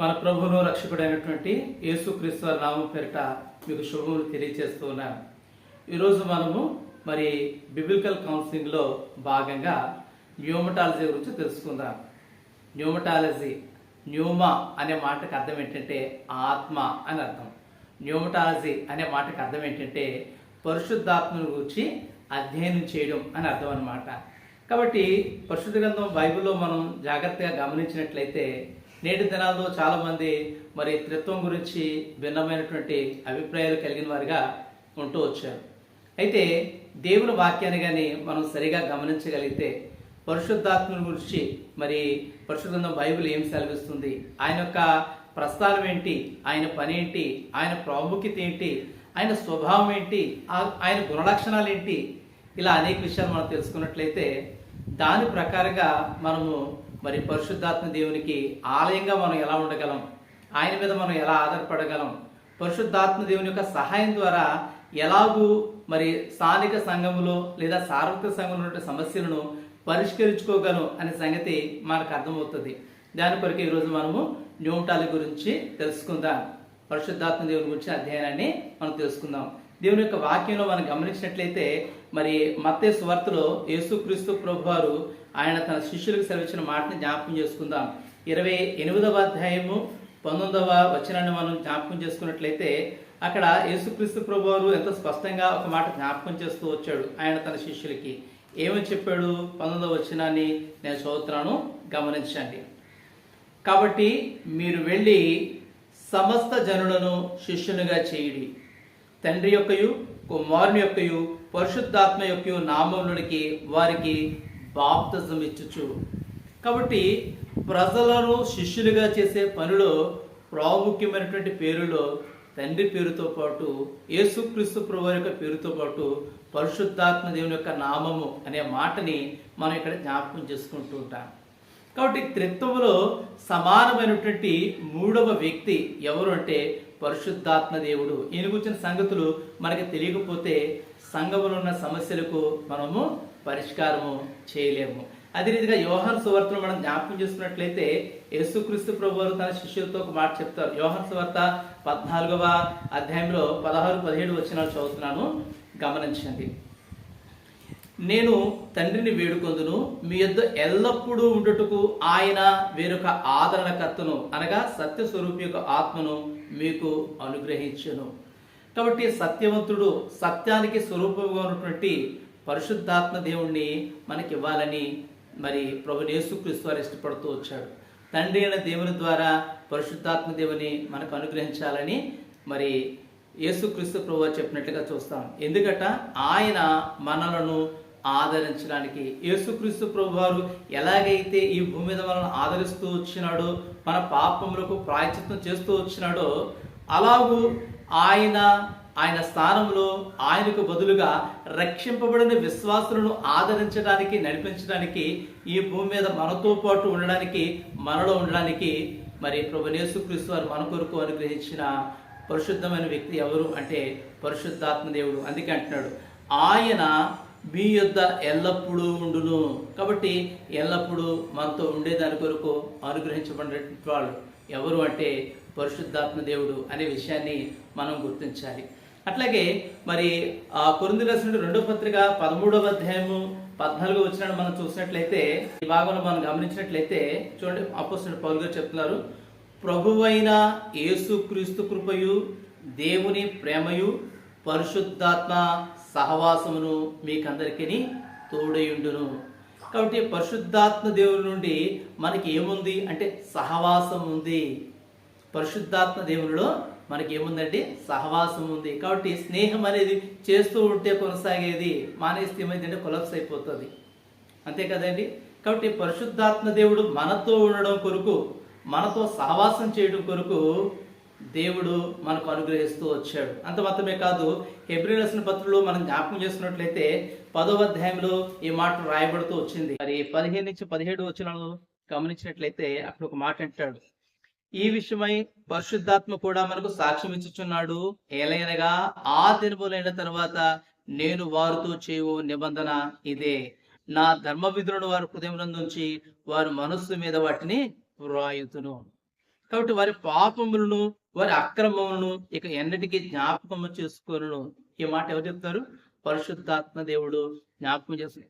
మన ప్రభువును రక్షకుడైనటువంటి యేసుక్రీస్తు నామం పేరిట మీకు శుభములు తెలియజేస్తూ ఉన్నాను. ఈరోజు మనము మరి బిబిలికల్ కౌన్సిలింగ్లో భాగంగా న్యూమటాలజీ గురించి తెలుసుకుందాం. న్యూమటాలజీ న్యూమా అనే మాటకు అర్థం ఏంటంటే ఆత్మ అని అర్థం. న్యూమటాలజీ అనే మాటకు అర్థం ఏంటంటే పరిశుద్ధాత్మను గురించి అధ్యయనం చేయడం అని అర్థం అన్నమాట. కాబట్టి పరిశుద్ధ గ్రంథం బైబిల్లో మనం జాగ్రత్తగా గమనించినట్లయితే నేటి దినాల్లో చాలామంది మరి త్రిత్వం గురించి భిన్నమైనటువంటి అభిప్రాయాలు కలిగిన వారిగా ఉంటూ వచ్చారు. అయితే దేవుని వాక్యాన్ని కానీ మనం సరిగా గమనించగలిగితే పరిశుద్ధాత్మని గురించి మరి పరిశుద్ధ బైబిల్ ఏం సెలవిస్తుంది? ఆయన యొక్క ప్రస్థానం ఏంటి? ఆయన పని ఏంటి? ఆయన ప్రాముఖ్యత ఏంటి? ఆయన స్వభావం ఏంటి? ఆ- ఆయన గుణలక్షణాలు ఏంటి? ఇలా అనేక విషయాలు మనం తెలుసుకున్నట్లయితే దాని ప్రకారంగా మనము మరి పరిశుద్ధాత్మ దేవునికి ఆలయంగా మనం ఎలా ఉండగలం? ఆయన మీద మనం ఎలా ఆధారపడగలం? పరిశుద్ధాత్మ దేవుని యొక్క సహాయం ద్వారా ఎలాగూ మరి స్థానిక సంఘములో లేదా సార్వత్రిక సంఘంలో ఉన్న సమస్యలను పరిష్కరించుకోగలం అనే సంగతి మనకు అర్థమవుతుంది. దాని కొరకు ఈరోజు మనము న్యూటాల గురించి తెలుసుకుందాం. పరిశుద్ధాత్మ దేవుని గురించి అధ్యయనాన్ని మనం తెలుసుకుందాం. దేవుని యొక్క వాక్యంలో మనం గమనించినట్లయితే మరి మత్తే స్వార్తలో యేసుక్రీస్తు ప్రభు వారు ఆయన తన శిష్యులకు సెలవిచ్చిన మాటని జ్ఞాపకం చేసుకుందాం. ఇరవై ఎనిమిదవ అధ్యాయము పంతొమ్మిదవ వచనాన్ని మనం జ్ఞాపకం చేసుకున్నట్లయితే అక్కడ యేసుక్రీస్తు ప్రభువారు ఎంత ఎంతో స్పష్టంగా ఒక మాట జ్ఞాపకం చేస్తూ వచ్చాడు ఆయన తన శిష్యులకి. ఏమని చెప్పాడు? పంతొమ్మిదవ వచనాన్ని నేను చదువుతున్నాను. గమనించండి. కాబట్టి మీరు వెళ్ళి సమస్త జనులను శిష్యునిగా చేయుడి. తండ్రి యొక్కయు కుమారుని యొక్కయు పరిశుద్ధాత్మ యొక్కయు నామములకి వారికి బాప్తిజం ఇచ్చుచు. కాబట్టి ప్రజలను శిష్యులుగా చేసే పనిలో ప్రాముఖ్యమైనటువంటి పేరులో తండ్రి పేరుతో పాటు యేసుక్రీస్తు ప్రభు యొక్క పేరుతో పాటు పరిశుద్ధాత్మ దేవుని యొక్క నామము అనే మాటని మనం ఇక్కడ జ్ఞాపకం చేసుకుంటూ ఉంటాం. కాబట్టి త్రిత్వములో సమానమైనటువంటి మూడవ వ్యక్తి ఎవరు అంటే పరిశుద్ధాత్మ దేవుడు. ఈయన గురించిన సంగతులు మనకి తెలియకపోతే సంఘములో ఉన్న సమస్యలకు మనము పరిష్కారము చేయలేము. అదే రీతిగా యోహన్ సువార్తను మనం జ్ఞాపకం చేసుకున్నట్లయితే యేసుక్రీస్తు ప్రభువారు తన శిష్యులతో ఒక మాట చెప్తారు. యోహన్ సువార్త పద్నాలుగవ అధ్యాయంలో పదహారు పదిహేడు వచనాలు చదువుతున్నాను. గమనించండి. నేను తండ్రిని వేడుకొందును మీ యొద్ద ఎల్లప్పుడూ ఉండుటకు ఆయన వేరొక ఆదరణకర్తను అనగా సత్య స్వరూపి యొక్క ఆత్మను మీకు అనుగ్రహించను. కాబట్టి సత్యవంతుడు సత్యానికి స్వరూపంగా ఉన్నటువంటి పరిశుద్ధాత్మ దేవుణ్ణి మనకి ఇవ్వాలని మరి ప్రభు యేసుక్రీస్తు వారు ఇష్టపడుతూ వచ్చాడు. తండ్రి అయిన దేవుని ద్వారా పరిశుద్ధాత్మ దేవుని మనకు అనుగ్రహించాలని మరి యేసుక్రీస్తు ప్రభు చెప్పినట్టుగా చెప్పినట్లుగా చూస్తాం. ఎందుకట? ఆయన మనలను ఆదరించడానికి. యేసుక్రీస్తు ప్రభు వారు ఎలాగైతే ఈ భూమి మీద మనల్ని ఆదరిస్తూ వచ్చినాడో మన పాపములకు ప్రాయచిత్వం చేస్తూ వచ్చినాడో అలాగూ ఆయన ఆయన స్థానంలో ఆయనకు బదులుగా రక్షింపబడిన విశ్వాసులను ఆదరించడానికి నడిపించడానికి ఈ భూమి మీద మనతో పాటు ఉండడానికి మనలో ఉండడానికి మరి ప్రభునేసుక్రీస్తు వారు మన కొరకు అనుగ్రహించిన పరిశుద్ధమైన వ్యక్తి ఎవరు అంటే పరిశుద్ధాత్మ దేవుడు. అందుకే అంటున్నాడు ఆయన మీ యొద్ద ఎల్లప్పుడూ ఉండును. కాబట్టి ఎల్లప్పుడూ మనతో ఉండేదాని కొరకు అనుగ్రహించబడిన వాళ్ళు ఎవరు అంటే పరిశుద్ధాత్మ దేవుడు అనే విషయాన్ని మనం గుర్తించాలి. అట్లాగే మరి ఆ కొరింది రసుడు రెండో పత్రిక పదమూడవ అధ్యాయము పద్నాలుగో వచ్చిన మనం చూసినట్లయితే ఈ భాగంలో మనం గమనించినట్లయితే చూడండి అపోస్తుడు పౌలు గారు చెప్తున్నారు ప్రభువైన యేసుక్రీస్తు కృపయు దేవుని ప్రేమయు పరిశుద్ధాత్మ సహవాసమును మీకందరికీ తోడయుండును. కాబట్టి పరిశుద్ధాత్మ దేవుని నుండి మనకి ఏముంది? అంటే సహవాసం ఉంది పరిశుద్ధాత్మ దేవునిలో మనకి ఏముందంటే సహవాసం ఉంది కాబట్టి స్నేహం అనేది చేస్తూ ఉంటే కొనసాగేది మానేస్తే ఏమైందంటే కొలప్స్ అయిపోతుంది. అంతే కదండి? కాబట్టి పరిశుద్ధాత్మ దేవుడు మనతో ఉండడం కొరకు మనతో సహవాసం చేయడం కొరకు దేవుడు మనకు అనుగ్రహిస్తూ వచ్చాడు. అంత మాత్రమే కాదు హెబ్రిలసిన పత్రులు మనం జ్ఞాపకం చేస్తున్నట్లయితే పదవ అధ్యాయంలో ఈ మాట రాయబడుతూ వచ్చింది. మరి పదిహేను నుంచి పదిహేడు వచ్చిన గమనించినట్లయితే అక్కడ ఒక మాట అంటాడు. ఈ విషయమై పరిశుద్ధాత్మ కూడా మనకు సాక్ష్యం ఇచ్చుచున్నాడు. ఏలైనగా ఆ దినములైన తర్వాత నేను వారితో చేయు నిబంధన ఇదే. నా ధర్మ విధులను వారి హృదయం నుంచి వారి మనస్సు మీద వాటిని వ్రాయుతును కాబట్టి వారి పాపములను వారి అక్రమములను ఇక ఎన్నటికీ జ్ఞాపకము చేసుకోను ఈ మాట ఎవరు చెప్తారు? పరిశుద్ధాత్మ దేవుడు జ్ఞాపకం చేస్తుంది.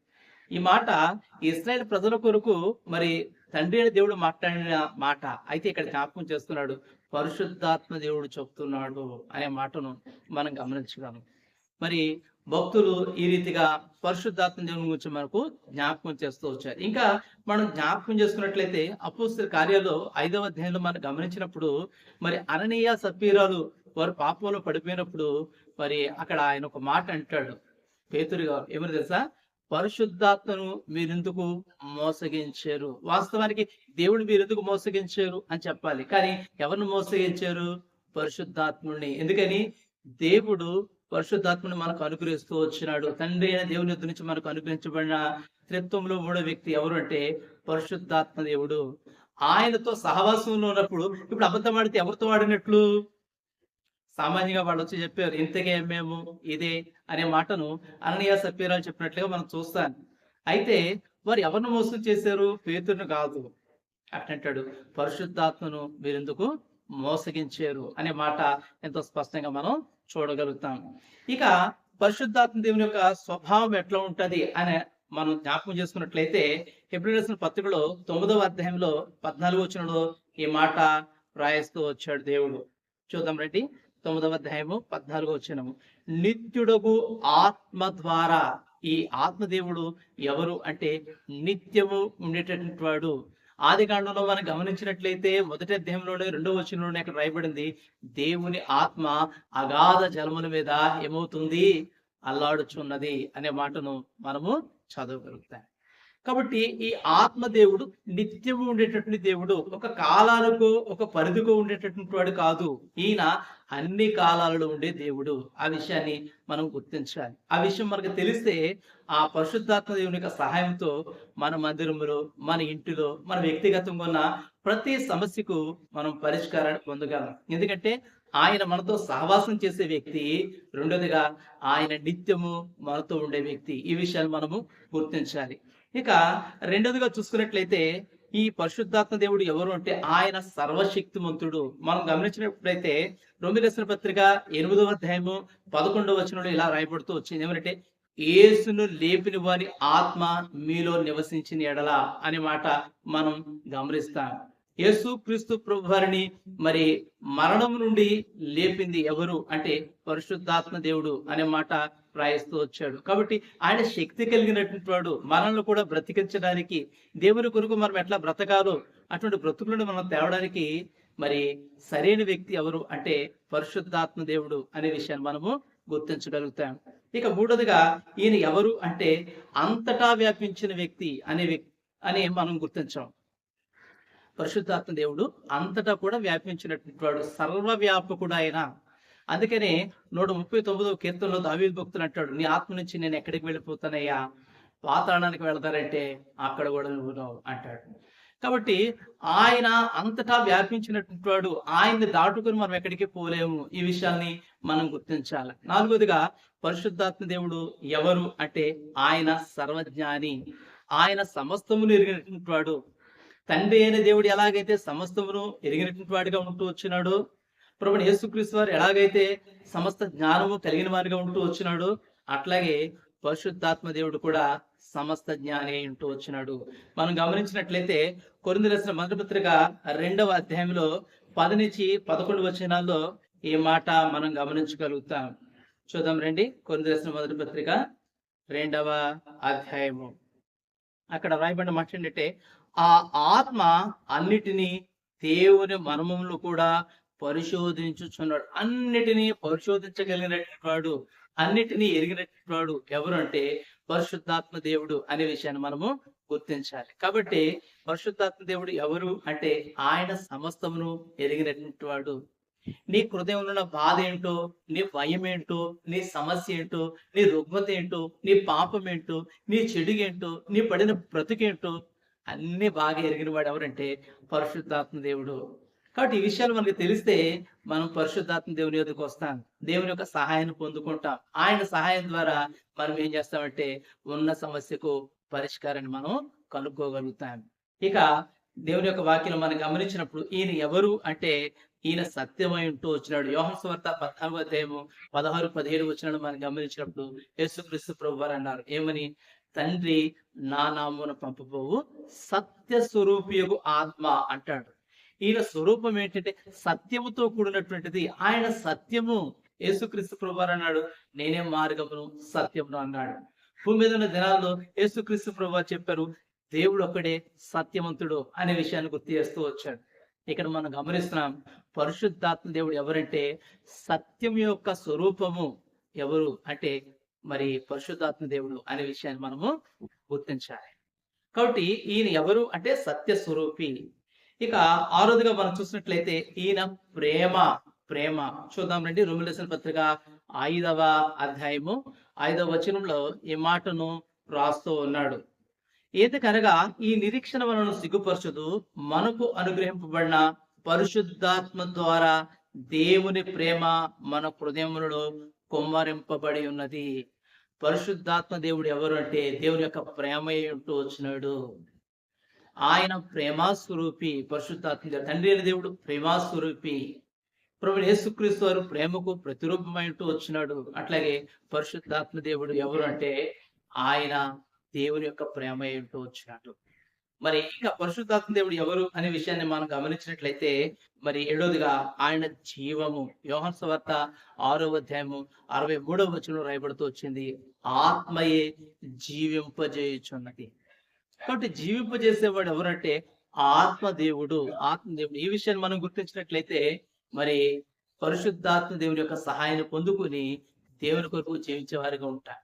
ఈ మాట ఇస్రాయేల్ ప్రజల కొరకు మరి తండ్రి అయిన దేవుడు మాట్లాడిన మాట అయితే ఇక్కడ జ్ఞాపకం చేస్తున్నాడు. పరిశుద్ధాత్మ దేవుడు చెప్తున్నాడు అనే మాటను మనం గమనించగలం మరి భక్తులు ఈ రీతిగా పరిశుద్ధాత్మ దేవుని గురించి మనకు జ్ఞాపకం చేస్తూ వచ్చారు. ఇంకా మనం జ్ఞాపకం చేసుకున్నట్లయితే అపోస్తల కార్యాలు ఐదవ అధ్యాయంలో మనం గమనించినప్పుడు మరి అననీయ సపీరాలు వారు పాపంలో పడిపోయినప్పుడు మరి అక్కడ ఆయన ఒక మాట అంటాడు. పేతురు గారు ఏమని తెలుసా? పరిశుద్ధాత్మను మీరెందుకు మోసగించారు? వాస్తవానికి దేవుడు మీరెందుకు మోసగించారు అని చెప్పాలి. కానీ ఎవరిని మోసగించారు? పరిశుద్ధాత్ముడిని. ఎందుకని? దేవుడు పరిశుద్ధాత్మని మనకు అనుగ్రహిస్తూ వచ్చినాడు. తండ్రి అయిన దేవుని నుంచి మనకు అనుగ్రహించబడిన త్రిత్వంలో మూడో వ్యక్తి ఎవరు అంటే పరిశుద్ధాత్మ దేవుడు. ఆయనతో సహవాసంలో ఉన్నప్పుడు ఇప్పుడు అబద్ధం ఆడితే ఎవరితో ఆడినట్లు? సామాన్యంగా వాళ్ళు వచ్చి చెప్పారు ఇంతకే మేము ఇదే అనే మాటను అననీయ సభ్యురాలు చెప్పినట్లుగా మనం చూస్తాం. అయితే వారు ఎవరిని మోసం చేశారు? పేతుడిని కాదు. అట్టంటాడు పరిశుద్ధాత్మను మీరెందుకు మోసగించారు? అనే మాట ఎంతో స్పష్టంగా మనం చూడగలుగుతాం. ఇక పరిశుద్ధాత్మ దేవుని యొక్క స్వభావం ఎట్లా ఉంటది అని మనం జ్ఞాపకం చేసుకున్నట్లయితే హెబ్రి పత్రికలో తొమ్మిదవ అధ్యాయంలో పద్నాలుగు వచ్చినలో ఈ మాట రాయిస్తూ వచ్చాడు దేవుడు. చూద్దాం రండి. తొమ్మిదవ అధ్యాయము పద్నాలుగో వచనము. నిత్యుడగు ఆత్మ ద్వారా ఈ ఆత్మదేవుడు ఎవరు అంటే నిత్యము ఉండేటటువంటి వాడు. ఆది కాండంలో మనం గమనించినట్లయితే మొదటి అధ్యాయంలోనే రెండవ వచనంలోనే అక్కడ రాయబడింది దేవుని ఆత్మ అగాధ జలముల మీద ఏమవుతుంది? అల్లాడుచున్నది అనే మాటను మనము చదవగలుగుతాం. కాబట్టి ఈ ఆత్మదేవుడు నిత్యము ఉండేటటువంటి దేవుడు ఒక కాలాలకు ఒక పరిధికో ఉండేటటువంటి వాడు కాదు. ఈయన అన్ని కాలాలలో ఉండే దేవుడు. ఆ విషయాన్ని మనం గుర్తించాలి. ఆ విషయం మనకు తెలిస్తే ఆ పరిశుద్ధాత్మ దేవుని యొక్క సహాయంతో మన మందిరంలో మన ఇంటిలో మన వ్యక్తిగతంగా ఉన్న ప్రతి సమస్యకు మనం పరిష్కారాన్ని పొందగలం. ఎందుకంటే ఆయన మనతో సహవాసం చేసే వ్యక్తి రెండోదిగా ఆయన నిత్యము మనతో ఉండే వ్యక్తి. ఈ విషయాన్ని మనము గుర్తించాలి. ఇక రెండోదిగా చూసుకున్నట్లయితే ఈ పరిశుద్ధాత్మ దేవుడు ఎవరు అంటే ఆయన సర్వశక్తిమంతుడు. మనం గమనించినప్పుడైతే రొమిరసిన పత్రిక ఎనిమిదవ అధ్యాయము పదకొండవ వచనంలో ఇలా రాయబడుతూ వచ్చింది. ఏమంటే యేసును లేపిన వారి ఆత్మ మీలో నివసించిన ఎడల అనే మాట మనం గమనిస్తాం. యేసు క్రీస్తు ప్రభు వారిని మరి మరణం నుండి లేపింది ఎవరు అంటే పరిశుద్ధాత్మ దేవుడు అనే మాట రాయిస్తూ వచ్చాడు. కాబట్టి ఆయన శక్తి కలిగినటువంటి వాడు. మనల్ని కూడా బ్రతికించడానికి దేవుని కొరకు మనం ఎట్లా బ్రతకాలో అటువంటి బ్రతుకులను మనం తేవడానికి మరి సరైన వ్యక్తి ఎవరు అంటే పరిశుద్ధాత్మ దేవుడు అనే విషయాన్ని మనము గుర్తించగలుగుతాం. ఇక మూడోదిగా ఈయన ఎవరు అంటే అంతటా వ్యాపించిన వ్యక్తి అనే వ్యక్తి అని మనం గుర్తించాం. పరిశుద్ధాత్మ దేవుడు అంతటా కూడా వ్యాపించినటువంటి వాడు. సర్వవ్యాపకుడు ఆయన. అందుకనే నూట ముప్పై తొమ్మిదో కీర్తనలో దావీదు భక్తులు అంటాడు నీ ఆత్మ నుంచి నేను ఎక్కడికి వెళ్ళిపోతానయ్యా? పాతాళానికి వెళతారంటే అక్కడ కూడా నువ్వు అంటాడు. కాబట్టి ఆయన అంతటా వ్యాపించినటువంటి వాడు ఆయన్ని దాటుకుని మనం ఎక్కడికి పోలేము. ఈ విషయాన్ని మనం గుర్తించాలి. నాలుగోదిగా పరిశుద్ధాత్మ దేవుడు ఎవరు అంటే ఆయన సర్వజ్ఞాని. ఆయన సమస్తమును ఎరిగినటువంటి వాడు తండ్రి అయిన దేవుడు ఎలాగైతే సమస్తమును ఎరిగినటువంటి వాడిగా ఉంటూ వచ్చినాడు ప్రభుని యేసుక్రీస్తు వారు ఎలాగైతే సమస్త జ్ఞానము కలిగిన వారిగా ఉంటూ వచ్చినాడు అట్లాగే పరిశుద్ధాత్మ దేవుడు కూడా సమస్త జ్ఞాని ఉంటూ వచ్చినాడు. మనం గమనించినట్లయితే కొరింది రాసిన మొదటి పత్రిక రెండవ అధ్యాయంలో పది నుంచి పదకొండు వచనాల్లో ఈ మాట మనం గమనించగలుగుతాం. చూద్దాం రండి. కొరింది రాసిన మొదటి పత్రిక రెండవ అధ్యాయము. అక్కడ రాయబడిన మాట ఏంటంటే ఆ ఆత్మ అన్నిటినీ దేవుని మర్మములు కూడా పరిశోధించుచున్నాడు. అన్నిటినీ పరిశోధించగలిగినటువంటి వాడు అన్నిటినీ ఎరిగినటువంటి వాడు ఎవరు అంటే పరిశుద్ధాత్మ దేవుడు అనే విషయాన్ని మనము గుర్తించాలి. కాబట్టి పరిశుద్ధాత్మ దేవుడు ఎవరు అంటే ఆయన సమస్తమును ఎరిగినటువంటి వాడు. నీ హృదయంలో ఉన్న బాధ ఏంటో నీ భయం ఏంటో నీ సమస్య ఏంటో నీ రుగ్మత ఏంటో నీ పాపం ఏంటో నీ చెడు ఏంటో నీ పడిన బ్రతుకేంటో అన్ని బాగా ఎరిగిన వాడు ఎవరంటే పరిశుద్ధాత్మ దేవుడు. కాబట్టి ఈ విషయాలు మనకి తెలిస్తే మనం పరిశుద్ధాత్మ దేవుని యొక్కకు వస్తాం. దేవుని యొక్క సహాయాన్ని పొందుకుంటాం. ఆయన సహాయం ద్వారా మనం ఏం చేస్తామంటే ఉన్న సమస్యకు పరిష్కారాన్ని మనం కనుక్కోగలుగుతాం. ఇక దేవుని యొక్క వాక్యం మనం గమనించినప్పుడు ఈయన ఎవరు అంటే ఈయన సత్యమై ఉంటూ వచ్చినాడు. యోహన్ స్వార్త పద్నాలుగు అధ్యాయము పదహారు పదిహేడు వచ్చినాడు మనం గమనించినప్పుడు యేసుక్రీస్తు ప్రభు వారు అన్నారు ఏమని? తండ్రి నా నామున పంపబోవు సత్య స్వరూపియకు ఆత్మ అంటాడు. ఈయన స్వరూపం ఏంటంటే సత్యముతో కూడినటువంటిది. ఆయన సత్యము యేసుక్రీస్తు ప్రభు అన్నాడు. నేనే మార్గమును సత్యమును అన్నాడు. భూమి మీద ఉన్న దినాల్లో యేసుక్రీస్తు ప్రభు చెప్పారు దేవుడు ఒక్కడే సత్యవంతుడు అనే విషయాన్ని గుర్తు చేస్తూ వచ్చాడు. ఇక్కడ మనం గమనిస్తున్నాం పరిశుద్ధాత్మ దేవుడు ఎవరంటే సత్యం యొక్క స్వరూపము ఎవరు అంటే మరి పరిశుద్ధాత్మ దేవుడు అనే విషయాన్ని మనము గుర్తించాలి. కాబట్టి ఈయన ఎవరు అంటే సత్య స్వరూపి ఇక ఆరోదిగా మనం చూసినట్లయితే ఈయన ప్రేమ ప్రేమ. చూద్దాం రండి రొమిలసిన పత్రిక ఐదవ అధ్యాయము ఐదవ వచనంలో ఈ మాటను రాస్తూ ఉన్నాడు. ఏదకనగా ఈ నిరీక్షణ వలన సిగ్గుపరచదు మనకు అనుగ్రహింపబడిన పరిశుద్ధాత్మ ద్వారా దేవుని ప్రేమ మన హృదయములలో కుమ్మరింపబడి ఉన్నది. పరిశుద్ధాత్మ దేవుడు ఎవరు అంటే దేవుని యొక్క ప్రేమ ఉంటూ వచ్చినాడు. ఆయన ప్రేమాస్వరూపి పరిశుద్ధాత్మ తండ్రి అయిన దేవుడు ప్రేమాస్వరూపి. ప్రభుడు యేసుక్రీస్తు వారు ప్రేమకు ప్రతిరూపమైంటూ వచ్చినాడు. అట్లాగే పరిశుద్ధాత్మ దేవుడు ఎవరు అంటే ఆయన దేవుని యొక్క ప్రేమ ఏంటో వచ్చినట్టు మరి ఇంకా పరిశుద్ధాత్మ దేవుడు ఎవరు అనే విషయాన్ని మనం గమనించినట్లయితే మరి ఏడోదిగా ఆయన జీవము యోహన్ వార్త ఆరో అధ్యాయము అరవై మూడవ వచనం రాయబడుతూ వచ్చింది ఆత్మయే జీవింపజేయుచున్నది. కాబట్టి జీవింపజేసేవాడు ఎవరంటే ఆత్మ దేవుడు ఈ విషయాన్ని మనం గుర్తించినట్లయితే మరి పరిశుద్ధాత్మ దేవుని యొక్క సహాయాన్ని పొందుకుని దేవుని కొరకు జీవించే వారిగా ఉంటారు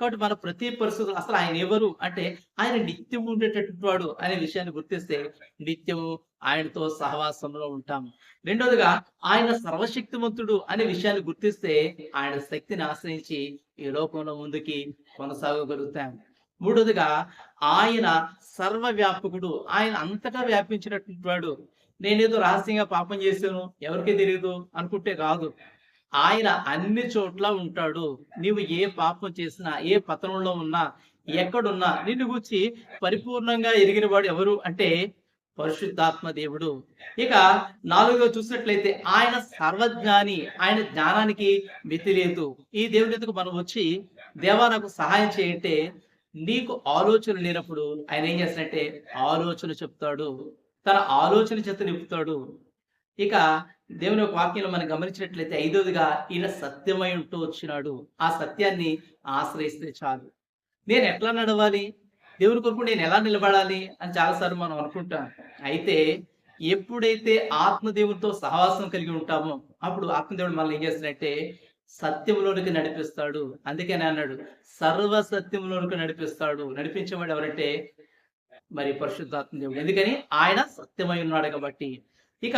కాబట్టి మన ప్రతి పరిస్థితులు అసలు ఆయన ఎవరు? అంటే ఆయన నిత్యం ఉండేటటువంటి వాడు అనే విషయాన్ని గుర్తిస్తే నిత్యము ఆయనతో సహవాసంలో ఉంటాం. రెండోదిగా ఆయన సర్వశక్తిమంతుడు అనే విషయాన్ని గుర్తిస్తే ఆయన శక్తిని ఆశ్రయించి ఈ లోకంలో ముందుకి కొనసాగగలుగుతాం. మూడోదిగా ఆయన సర్వ వ్యాపకుడు ఆయన అంతటా వ్యాపించినటువంటి వాడు నేనేదో రహస్యంగా పాపం చేశాను ఎవరికీ తెలియదు అనుకుంటే కాదు. ఆయన అన్ని చోట్ల ఉంటాడు. నీవు ఏ పాపం చేసినా ఏ పతనంలో ఉన్నా ఎక్కడున్నా నిన్ను గురించి పరిపూర్ణంగా ఎరిగిన వాడు ఎవరు అంటే పరిశుద్ధాత్మ దేవుడు. ఇక నాలుగో చూసినట్లయితే ఆయన సర్వజ్ఞాని ఆయన జ్ఞానానికి మితి లేదు ఈ దేవుడి ఎదుగు మనం వచ్చి దేవా నాకు సహాయం చేయంటే నీకు ఆలోచన లేనప్పుడు ఆయన ఏం చేస్తాడంటే ఆలోచన చెప్తాడు. తన ఆలోచన చేత నింపుతాడు. ఇక దేవుని యొక్క వాక్యంలో మనం గమనించినట్లయితే ఐదోదిగా ఈయన సత్యమై ఉంటూ వచ్చినాడు. ఆ సత్యాన్ని ఆశ్రయిస్తే చాలు. నేను ఎట్లా నడవాలి? దేవుని కొరకు నేను ఎలా నిలబడాలి? అని చాలాసార్లు మనం అనుకుంటాం. అయితే ఎప్పుడైతే ఆత్మదేవునితో సహవాసం కలిగి ఉంటామో అప్పుడు ఆత్మదేవుడు మనల్ని ఏం చేస్తున్నట్టే సత్యంలోనికి నడిపిస్తాడు. అందుకని అన్నాడు సర్వ సత్యంలోనికి నడిపిస్తాడు. నడిపించేవాడు ఎవరంటే మరి పరిశుద్ధాత్మ దేవుడు. ఎందుకని? ఆయన సత్యమై ఉన్నాడు కాబట్టి. ఇక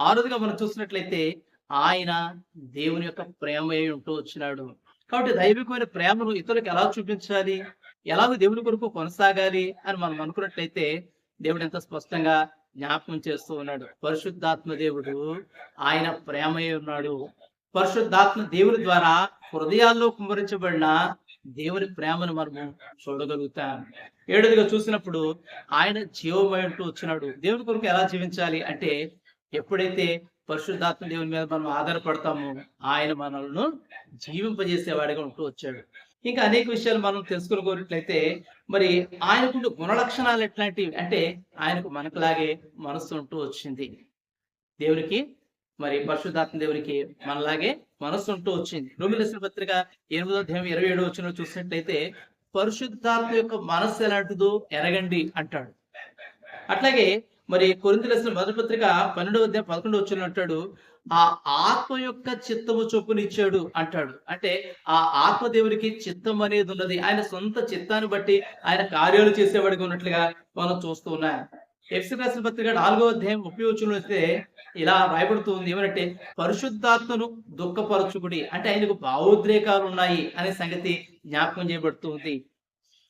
ఆరుదిగా మనం చూసినట్లయితే ఆయన దేవుని యొక్క ప్రేమ అయి ఉంటూ వచ్చినాడు. కాబట్టి దైవికమైన ప్రేమను ఇతరులకు ఎలా చూపించాలి? ఎలాగో దేవుని కొరకు కొనసాగాలి అని మనం అనుకున్నట్లయితే దేవుడు ఎంత స్పష్టంగా జ్ఞాపకం చేస్తూ ఉన్నాడు. పరిశుద్ధాత్మ దేవుడు ఆయన ప్రేమయ్య ఉన్నాడు. పరిశుద్ధాత్మ దేవుని ద్వారా హృదయాల్లో కుమరించబడిన దేవుని ప్రేమను మనము చూడగలుగుతాం. ఏడుదిగా చూసినప్పుడు ఆయన జీవమయంటూ వచ్చినాడు. దేవుని కొరకు ఎలా జీవించాలి అంటే ఎప్పుడైతే పరిశుద్ధాత్మ దేవుని మీద మనం ఆధారపడతామో ఆయన మనల్ని జీవింపజేసేవాడిగా ఉంటూ వచ్చాడు. ఇంకా అనేక విషయాలు మనం తెలుసుకోగలిగినట్లయితే మరి ఆయనకు గుణలక్షణాలు ఎట్లాంటివి అంటే ఆయనకు మనకులాగే మనస్సు ఉంటూ వచ్చింది. దేవునికి మరి పరిశుద్ధాత్మ దేవునికి మనలాగే మనస్సు ఉంటూ వచ్చింది. రోమిలసిన పత్రిక ఎనిమిదో అధ్యాయం ఇరవై ఏడు వచ్చిన చూసినట్లయితే పరిశుద్ధాత్మ యొక్క మనస్సు ఎలాంటిదో ఎరగండి అంటాడు. అట్లాగే మరి కొరింతలసిన మొదటి పత్రిక పన్నెండవ అధ్యాయం పదకొండు వచ్చిన అంటాడు ఆ ఆత్మ యొక్క చిత్తము చొప్పునిచ్చాడు అంటాడు. అంటే ఆ ఆత్మ దేవునికి చిత్తం అనేది ఉన్నది. ఆయన సొంత చిత్తాన్ని బట్టి ఆయన కార్యాలు చేసేవాడిగా ఉన్నట్లుగా మనం చూస్తూ ఉన్నాం. ఎఫ్సి రాసిన పత్రిక నాలుగో అధ్యాయం ముప్పై వచ్చిన వస్తే ఇలా రాయబడుతుంది ఏమంటే పరిశుద్ధాత్మను దుఃఖపరచుకుడి అంటే ఆయనకు భావోద్రేకాలు ఉన్నాయి అనే సంగతి జ్ఞాపకం చేయబడుతుంది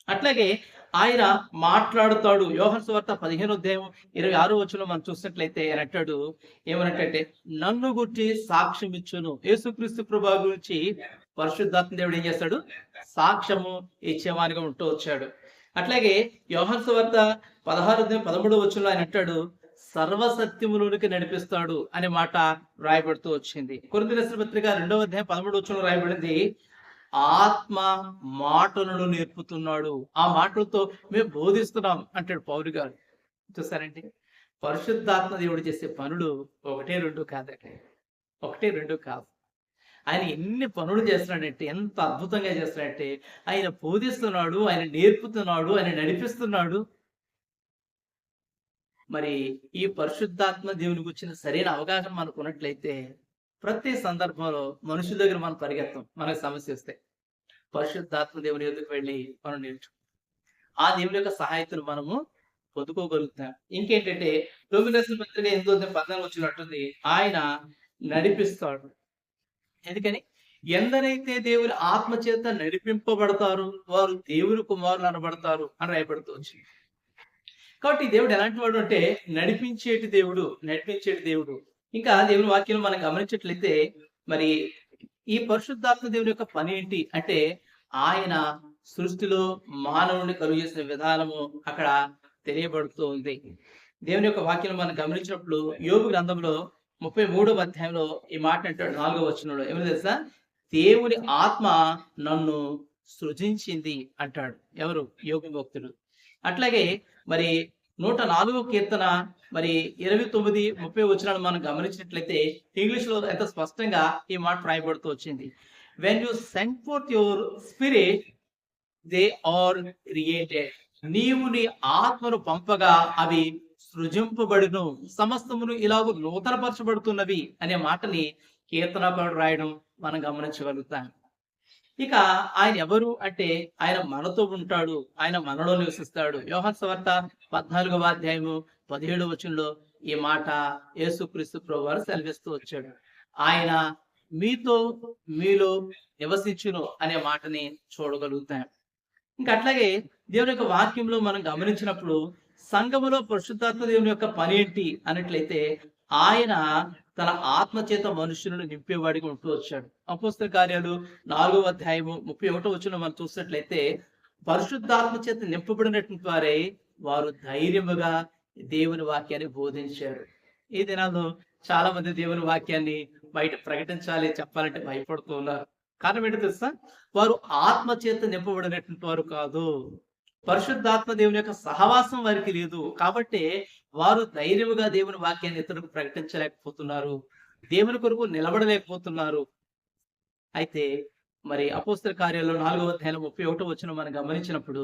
అట్లాగే ఆయన మాట్లాడుతాడు. యోహన్ సువార్త పదిహేను అధ్యాయం ఇరవై ఆరో వచ్చిన మనం చూసినట్లయితే ఆయన అంటాడు ఏమనంటే నన్ను గుర్చి సాక్ష్యం ఇచ్చును. యేసుక్రీస్తు ప్రభా గురించి పరిశుద్ధాత్మ దేవుడు ఏం చేస్తాడు? సాక్ష్యము ఇచ్చేవానిగా ఉంటూ వచ్చాడు. అట్లాగే యోహన్ సువార్త పదహారు పదమూడు వచ్చులో ఆయన అంటాడు సర్వసత్యములోనికి నడిపిస్తాడు అనే మాట రాయబడుతూ వచ్చింది. కొరింథీ పత్రిక రెండవ అధ్యాయం పదమూడు వచ్చులో రాయబడింది ఆత్మ మాటలను నేర్పుతున్నాడు. ఆ మాటలతో మేము బోధిస్తున్నాం అంటాడు పౌరు గారు. చూసారండి? పరిశుద్ధాత్మ దేవుడు చేసే పనులు ఒకటే రెండు కాదండి. ఒకటే రెండు కాదు. ఆయన ఎన్ని పనులు చేస్తున్నాడంటే ఎంత అద్భుతంగా చేస్తున్నాడంటే ఆయన బోధిస్తున్నాడు ఆయన నేర్పుతున్నాడు ఆయన నడిపిస్తున్నాడు మరి ఈ పరిశుద్ధాత్మ దేవుని గురించిన సరైన అవగాహన మనకు ఉన్నట్లయితే ప్రతి సందర్భంలో మనుషుల దగ్గర మనం పరిగెత్తాం. మనకు సమస్య వస్తే పరిశుద్ధాత్మ దేవుని ఎందుకు వెళ్ళి మనం నేర్చు ఆ దేవుని యొక్క సహాయతను మనము పొందుకోగలుగుతాం. ఇంకేంటంటే రోమిలసిన పత్రిక ఎనిమిదో అధ్యాయం పద్నాలుగు వచ్చినట్టుంది ఆయన నడిపిస్తాడు. ఎందుకని? ఎందరైతే దేవుని ఆత్మ చేత నడిపింపబడతారు వారు దేవుని కుమారులు అనబడతారు అని రాయబడుతూ వచ్చింది. కాబట్టి దేవుడు ఎలాంటి వాడు అంటే నడిపించేటి దేవుడు నడిపించేటి దేవుడు. ఇంకా దేవుని వాక్యం మనం గమనించట్లయితే మరి ఈ పరిశుద్ధాత్మ దేవుని యొక్క పని ఏంటి అంటే ఆయన సృష్టిలో మానవుని కలుగు చేసిన విధానము అక్కడ తెలియబడుతూ ఉంది. దేవుని యొక్క వాక్యం మనం గమనించినప్పుడు యోగు గ్రంథంలో ముప్పై మూడవ అధ్యాయంలో ఈ మాట అంటాడు నాలుగో వచనంలో. ఏమని తెలుసా? దేవుని ఆత్మ నన్ను సృజించింది అంటాడు. ఎవరు? యోగి భక్తుడు అట్లాగే మరి నూట నాలుగో కీర్తన మరి ఇరవై తొమ్మిది ముప్పై వచనాలు మనం గమనించినట్లయితే ఇంగ్లీష్లో ఎంత స్పష్టంగా ఈ మాట రాయబడుతూ వచ్చింది. When you send forth your spirit they are created నీవు నీ ఆత్మను పంపగా అవి సృజింపబడును. సమస్తమును ఇలాగ నూతనపరచబడుతున్నవి అనే మాటని కీర్తనపడు రాయడం మనం గమనించగలుగుతాం. ఇక ఆయన ఎవరు అంటే ఆయన మనతో ఉంటాడు ఆయన మనలో నివసిస్తాడు. యోహన్ సవార్త పద్నాలుగవ అధ్యాయము పదిహేడు వచనంలో ఈ మాట యేసుక్రీస్తు ప్రభు వారు సెలవిస్తూ వచ్చాడు. ఆయన మీతో మీలో నివసించును అనే మాటని చూడగలుగుతాం. ఇంకా అట్లాగే దేవుని యొక్క వాక్యంలో మనం గమనించినప్పుడు సంఘములో పరిశుద్ధాత్మ దేవుని యొక్క పని ఏంటి అన్నట్లయితే ఆయన తన ఆత్మచేత మనుషులను నింపేవాడిగా ఉంటూ వచ్చాడు. అపోస్తల కార్యాలు నాలుగవ అధ్యాయము ముప్పై ఒకటో వచ్చిన మనం చూసినట్లయితే పరిశుద్ధాత్మ చేత నింపబడినటువంటి వారే వారు ధైర్యముగా దేవుని వాక్యాన్ని బోధించారు. ఈ దినాల్లో చాలా మంది దేవుని వాక్యాన్ని బయట ప్రకటించాలి చెప్పాలంటే భయపడుతూ ఉన్నారు. కారణం ఏంటో తెలుసా? వారు ఆత్మచేత నింపబడినటువంటి వారు కాదు. పరిశుద్ధాత్మ దేవుని యొక్క సహవాసం వారికి లేదు. కాబట్టి వారు ధైర్యముగా దేవుని వాక్యాన్ని ఇతరులకు ప్రకటించలేకపోతున్నారు. దేవుని కొరకు నిలబడలేకపోతున్నారు. అయితే మరి అపోస్తల కార్యాలయంలో నాలుగవ అధ్యాయం ముప్పై ఒకటో వచ్చిన మనం గమనించినప్పుడు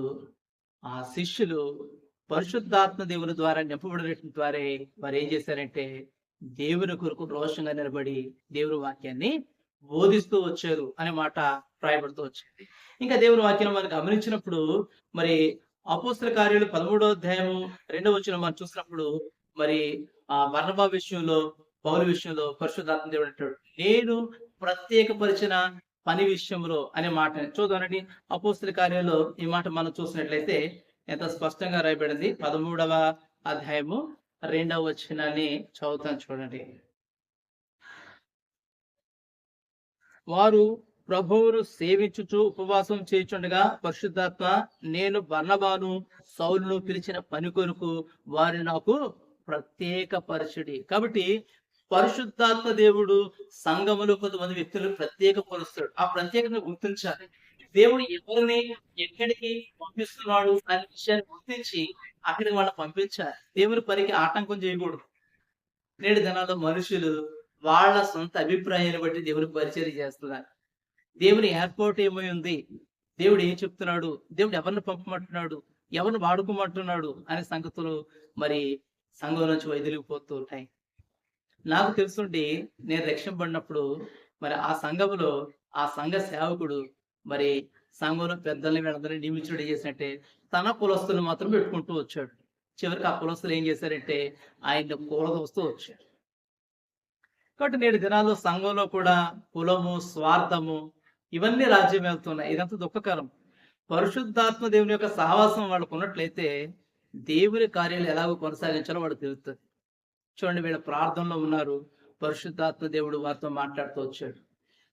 ఆ శిష్యులు పరిశుద్ధాత్మ దేవుని ద్వారా నింపబడిన ద్వారా వారు ఏం చేశారంటే దేవుని కొరకు రోషంగా నిలబడి దేవుని వాక్యాన్ని బోధిస్తూ వచ్చారు అనే మాట రాయబడుతూ వచ్చింది. ఇంకా దేవుని వాక్యం మనం గమనించినప్పుడు మరి అపోస్తల కార్యాలు పదమూడో అధ్యాయము రెండవ వచ్చిన మనం చూసినప్పుడు మరి ఆ వర్ణభా విషయంలో పౌరు విషయంలో పరిశుద్ధాత్మ దేవుడు అంటాడు నేను ప్రత్యేకపరిచిన పని విషయంలో అనే మాట. చూద్దామండి అపోస్తల కార్యాలు ఈ మాట మనం చూసినట్లయితే ఎంత స్పష్టంగా రాయబడింది. పదమూడవ అధ్యాయము రెండవ వచ్చినాన్ని చదువుతాను చూడండి. వారు ప్రభువును సేవించుచు ఉపవాసం చేయుచుండగా పరిశుద్ధాత్మ నేను బర్ణబాను సౌలును పిలిచిన పని కొరకు వారి నాకు ప్రత్యేక పరిచుడి కాబట్టి పరిశుద్ధాత్మ దేవుడు సంఘములో కొంతమంది వ్యక్తులు ప్రత్యేక పరుస్తాడు. ఆ ప్రత్యేకతను గుర్తించాలి. దేవుడు ఎవరిని ఎక్కడికి పంపిస్తున్నాడు అనే విషయాన్ని గుర్తించి అక్కడికి వాళ్ళని పంపించాలి. దేవుని పనికి ఆటంకం చేయకూడదు. నేటి దినాల్లో మనుషులు వాళ్ళ సొంత అభిప్రాయాన్ని బట్టి దేవుని పరిచయం చేస్తున్నారు. దేవుని ఏర్పాటు ఏమై ఉంది? దేవుడు ఏం చెప్తున్నాడు? దేవుడు ఎవరిని పంపమంటున్నాడు? ఎవరిని వాడుకోమంటున్నాడు? అనే సంగతులు మరి సంఘం నుంచి వైదొలిగిపోతూ ఉంటాయి. నాకు తెలుసుండి నేను రక్షింపడినప్పుడు మరి ఆ సంఘంలో ఆ సంఘ సేవకుడు మరి సంఘంలో పెద్దల్ని వీళ్ళందరినీ నియమించడం చేసినట్టే తన కులస్తులను మాత్రం పెట్టుకుంటూ వచ్చాడు. చివరికి ఆ కులస్తులు ఏం చేశారంటే ఆయన కూలదోస్తూ వచ్చాడు కాబట్టి నేడు దినాల్లో సంఘంలో కూడా కులము స్వార్థము ఇవన్నీ రాజ్యం వెళ్తున్నాయి ఇదంతా దుఃఖకరం. పరిశుద్ధాత్మ దేవుని యొక్క సహవాసం వాళ్ళకు ఉన్నట్లయితే దేవుని కార్యాలు ఎలాగో కొనసాగించాలో వాడు తెలుస్తుంది చూడండి వీళ్ళ ప్రార్థనలో ఉన్నారు. పరిశుద్ధాత్మ దేవుడు వారితో మాట్లాడుతూ వచ్చాడు.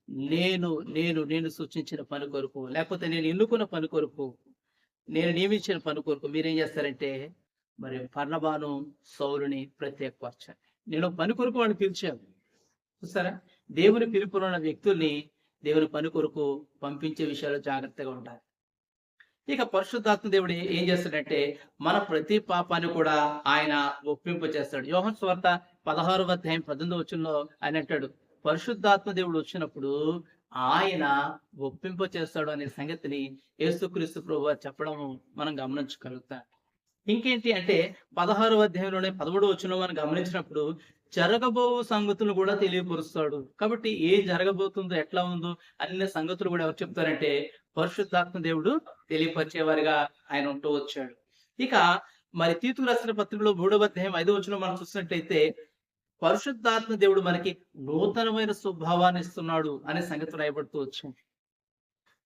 నేను నేను నేను సూచించిన పని కొరకు లేకపోతే నేను ఎన్నుకున్న పని కొరకు నేను నియమించిన పని కొరకు మీరేం చేస్తారంటే మరి పర్ణబాను సౌరుని ప్రత్యేకపరచాలి. నేను పని కొరకు వాడిని పిలిచాను. చూసారా దేవుని పిలుపులో ఉన్న వ్యక్తుల్ని దేవుని పని కొరకు పంపించే విషయాలు జాగ్రత్తగా ఉండాలి. ఇక పరిశుద్ధాత్మ దేవుడు ఏం చేస్తాడంటే మన ప్రతి పాపాన్ని కూడా ఆయన ఒప్పింపు చేస్తాడు యోహన్ స్వార్త పదహారు అధ్యాయం పద్దెనిమిది వచ్చంలో ఆయన అంటాడు పరిశుద్ధాత్మ దేవుడు వచ్చినప్పుడు ఆయన ఒప్పింపు చేస్తాడు అనే సంగతిని యేసుక్రీస్తు ప్రభు చెప్పడం మనం గమనించగలుగుతాం. ఇంకేంటి అంటే పదహారు అధ్యాయంలోనే పదమూడు వచ్చిన మనం గమనించినప్పుడు జరగబో సంగతులు కూడా తెలియపరుస్తాడు. కాబట్టి ఏం జరగబోతుందో ఎట్లా ఉందో అన్ని సంగతులు కూడా ఎవరు చెప్తారంటే పరిశుద్ధాత్మ దేవుడు తెలియపరిచేవారిగా ఆయన ఉంటూ వచ్చాడు. ఇక మరి తీతు రాసిన పత్రికలో మూడవ అధ్యాయం ఐదో వచ్చిన మనం చూసినట్లయితే పరిశుద్ధాత్మ దేవుడు మనకి నూతనమైన స్వభావాన్ని ఇస్తున్నాడు అనే సంగతి రాయబడుతూ వచ్చింది.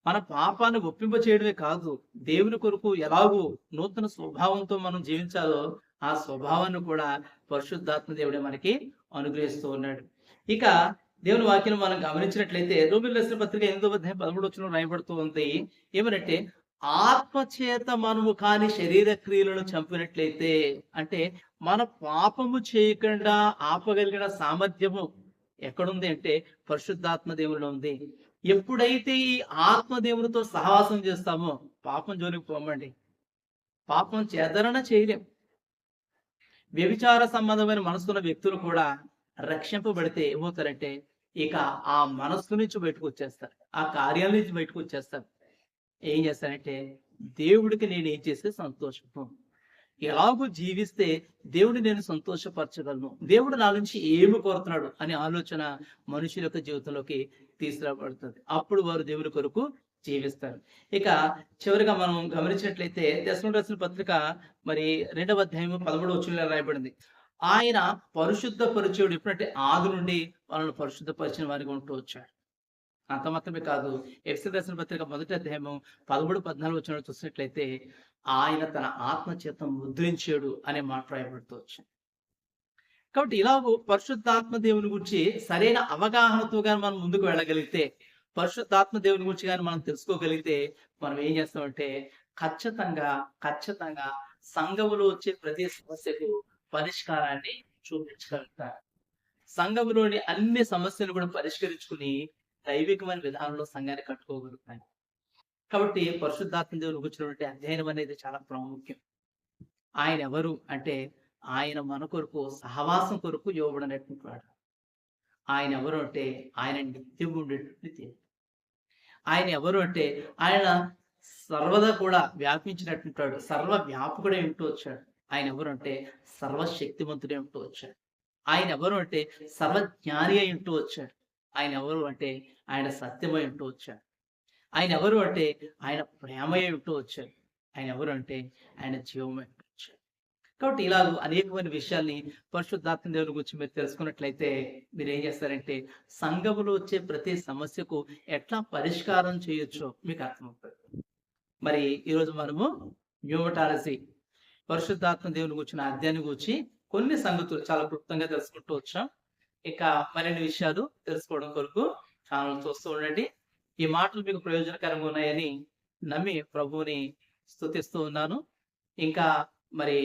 మన పాపాన్ని ఒప్పింప చేయడమే కాదు దేవుని కొరకు ఎలాగూ నూతన స్వభావంతో మనం జీవించాలో ఆ స్వభావాన్ని కూడా పరిశుద్ధాత్మ దేవుడే మనకి అనుగ్రహిస్తూ ఉన్నాడు. ఇక దేవుని వాక్యం మనం గమనించినట్లయితే రోమిల్ రసిన పత్రిక ఎనిమిదో అధ్యాయం పదమూడు వచ్చిన రాయబడుతూ ఉంది. ఏమనంటే ఆత్మచేత మనము కాని శరీర క్రియలను చంపినట్లయితే అంటే మన పాపము చేయకుండా ఆపగలిగిన సామర్థ్యము ఎక్కడుంది అంటే పరిశుద్ధాత్మ దేవుడు ఉంది. ఎప్పుడైతే ఈ ఆత్మదేవునితో సహవాసం చేస్తామో పాపం జోలికి పోమండి. పాపం చేదరణ చేయలేం. వ్యభిచార సంబంధమైన మనసున్న వ్యక్తులు కూడా రక్షింపబడితే ఏమవుతారంటే ఇక ఆ మనస్సు నుంచి బయటకు వచ్చేస్తారు. ఆ కార్యాల నుంచి బయటకు వచ్చేస్తారు. ఏం చేస్తారంటే దేవుడికి నేను ఏం చేస్తే సంతోషం ఎలాగో జీవిస్తే దేవుడు నేను సంతోషపరచగలను. దేవుడు నా నుంచి ఏమి కోరుతున్నాడు అనే ఆలోచన మనుషుల యొక్క జీవితంలోకి తీసుకురాబడుతుంది. అప్పుడు వారు దేవుడి కొరకు జీవిస్తారు. ఇక చివరిగా మనం గమనించినట్లయితే దశమ రాసిన పత్రిక మరి రెండవ అధ్యాయము పదమూడు వచ్చిన రాయబడింది. ఆయన పరిశుద్ధ పరిచయుడు ఎప్పుడంటే ఆది నుండి వాళ్ళని పరిశుద్ధపరిచిన వారికి ఉంటూ వచ్చాడు. అంత మాత్రమే కాదు ఎఫ్సి దర్శన పత్రిక మొదటి అధ్యాయం పదమూడు పద్నాలుగు వచ్చిన చూసినట్లయితే ఆయన తన ఆత్మచేత ముద్రించాడు అనే మాట రాయబడుతూ వచ్చింది. కాబట్టి ఇలా పరిశుద్ధాత్మ దేవుని గురించి సరైన అవగాహనతో కానీ మనం ముందుకు వెళ్ళగలిగితే పరిశుద్ధాత్మ దేవుని గురించి కానీ మనం తెలుసుకోగలిగితే మనం ఏం చేస్తామంటే ఖచ్చితంగా ఖచ్చితంగా సంఘములో వచ్చే ప్రతి సమస్యకు పరిష్కారాన్ని చూపించగలుగుతారు. సంఘములోని అన్ని సమస్యలు కూడా పరిష్కరించుకుని దైవికమైన విధానంలో సంఘాన్ని కట్టుకోగలుగుతాయి కాబట్టి పరిశుద్ధాత్మ దేవుని వచ్చినటువంటి అధ్యయనం అనేది చాలా ప్రాముఖ్యం. ఆయన ఎవరు అంటే ఆయన మన కొరకు సహవాసం కొరకు ఇవ్వబడినటువంటి వాడు. ఆయన ఎవరు అంటే ఆయన నిత్యం ఉండేటువంటి దేవుడు. ఆయన ఎవరు అంటే ఆయన సర్వదా కూడా వ్యాపించినట్టు ఉంటాడు సర్వ వ్యాపకుడే ఉంటూ వచ్చాడు. ఆయన ఎవరు అంటే సర్వశక్తివంతుడే ఉంటూ వచ్చాడు. ఆయన ఎవరు అంటే సర్వజ్ఞాని అయి ఉంటూ వచ్చాడు. ఆయన ఎవరు అంటే ఆయన సత్యమై ఉంటూ వచ్చాడు. ఆయన ఎవరు అంటే ఆయన ప్రేమయ్య ఉంటూ వచ్చాడు. ఆయన ఎవరు అంటే ఆయన జీవమై కాబట్టి ఇలా అనేకమైన విషయాల్ని పరిశుద్ధాత్మ దేవుని గురించి మీరు తెలుసుకున్నట్లయితే మీరు ఏం చేస్తారంటే సంఘములో వచ్చే ప్రతి సమస్యకు ఎట్లా పరిష్కారం చేయొచ్చో మీకు అర్థమవుతుంది. మరి ఈరోజు మనము న్యూమటాలజీ పరిశుద్ధాత్మ దేవుని గురించిన అధ్యాయాన్ని గురించి కొన్ని సంగతులు చాలా క్లుప్తంగా తెలుసుకుంటూ వచ్చాం. ఇక మరిన్ని విషయాలు తెలుసుకోవడం కొరకు ఛానల్ చూస్తూ ఉండండి. ఈ మాటలు మీకు ప్రయోజనకరంగా ఉన్నాయని నమ్మి ప్రభువుని స్తుతిస్తూ ఉన్నాను. ఇంకా మరి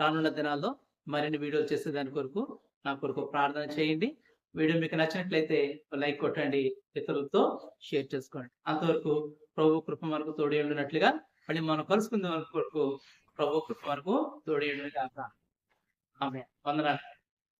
రానున్న దినాల్లో మరిన్ని వీడియోలు చేసే దాని కొరకు నా కొరకు ప్రార్థన చేయండి. వీడియో మీకు నచ్చినట్లయితే లైక్ కొట్టండి ఇతరులతో షేర్ చేసుకోండి. అంతవరకు ప్రభు కృప మనకు తోడి ఉండినట్లుగా మళ్ళీ మనం కలుసుకుందాం కొరకు ప్రభు కృప మనకు తోడి కాక ఆమె వందనాలు.